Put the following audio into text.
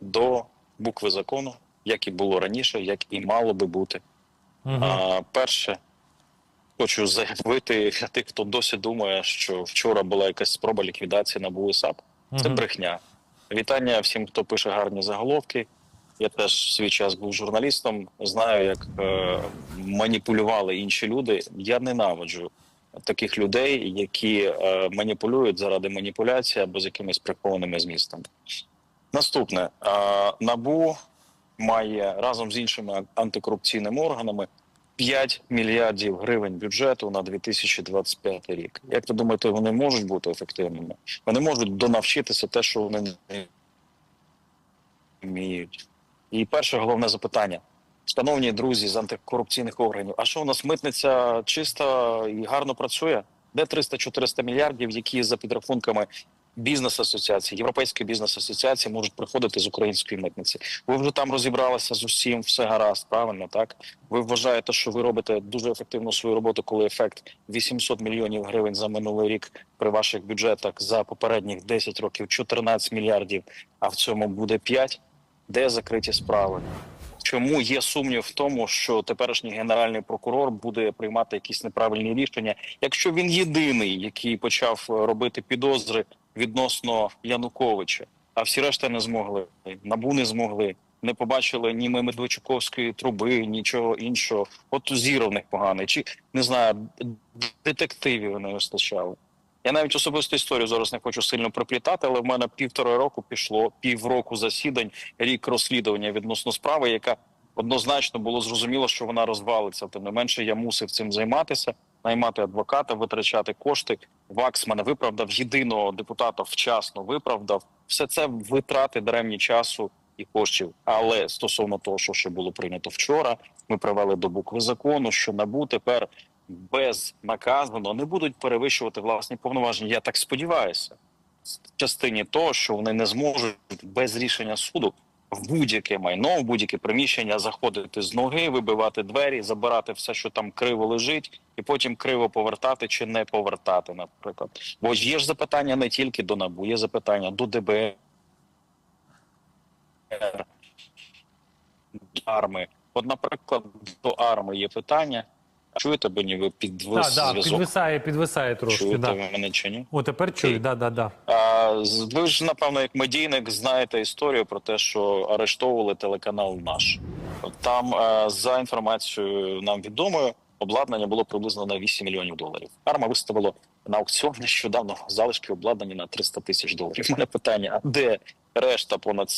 до букви закону, як і було раніше, як і мало би бути. Угу. А, перше, хочу заявити для тих, хто досі думає, що вчора була якась спроба ліквідації НАБУ і САП. Це брехня. Вітання всім, хто пише гарні заголовки. Я теж свій час був журналістом. Знаю, як е, маніпулювали інші люди. Я ненавиджу таких людей, які е, маніпулюють заради маніпуляції або з якимись прихованими змістами. Наступне набу має разом з іншими антикорупційними органами 5 мільярдів гривень бюджету на 2025 рік. Як ви думаєте, вони можуть бути ефективними? Вони можуть донавчитися те, що вони не вміють. І перше головне запитання. Шановні друзі з антикорупційних органів, а що у нас митниця чиста і гарно працює? Де 300-400 мільярдів, які за підрахунками бізнес-асоціації, Європейської бізнес-асоціації можуть приходити з української митниці? Ви вже там розібралися з усім, все гаразд, правильно так? Ви вважаєте, що ви робите дуже ефективну свою роботу, коли ефект 800 мільйонів гривень за минулий рік при ваших бюджетах за попередніх 10 років 14 мільярдів, а в цьому буде 5? Де закриті справи? Чому є сумнів в тому, що теперішній генеральний прокурор буде приймати якісь неправильні рішення, якщо він єдиний, який почав робити підозри відносно Януковича, а всі решта не змогли, набу не змогли, не побачили ні Медведчуковської труби, нічого іншого. От зір в них поганий, чи не знаю, детективів не вистачало. Я навіть особисту історію зараз не хочу сильно приплітати, але в мене півтора року пішло півроку засідань, рік розслідування відносно справи, яка однозначно було зрозуміло, що вона розвалиться. Тим не менше, я мусив цим займатися, наймати адвоката, витрачати кошти. ВАКС мене виправдав, єдиного депутата вчасно виправдав. Все це витрати даремні часу і коштів. Але стосовно того, що ще було прийнято вчора, ми привели до букви закону, що набу тепер безнаказано не будуть перевищувати власні повноваження. Я так сподіваюся, в частині того, що вони не зможуть без рішення суду в будь-яке майно, в будь-яке приміщення заходити з ноги, вибивати двері, забирати все, що там криво лежить, і потім криво повертати чи не повертати, наприклад. Бо є ж запитання не тільки до НАБУ, є запитання до ДБР, до арми. От, наприклад, до арми є питання. Чуєте мені ви підвис да, зв'язок? підвисає, підвисає трошки. Чуєте Да. ви мене чи ні? О, тепер чую, да, да, да. А, з- ви ж, напевно, як медійник знаєте історію про те, що арештовували телеканал наш. Там, е, за інформацією нам відомою, обладнання було приблизно на 8 мільйонів доларів. Арма виставило на аукціон нещодавно залишки обладнання на 300 тисяч доларів. У мене питання: а де решта понад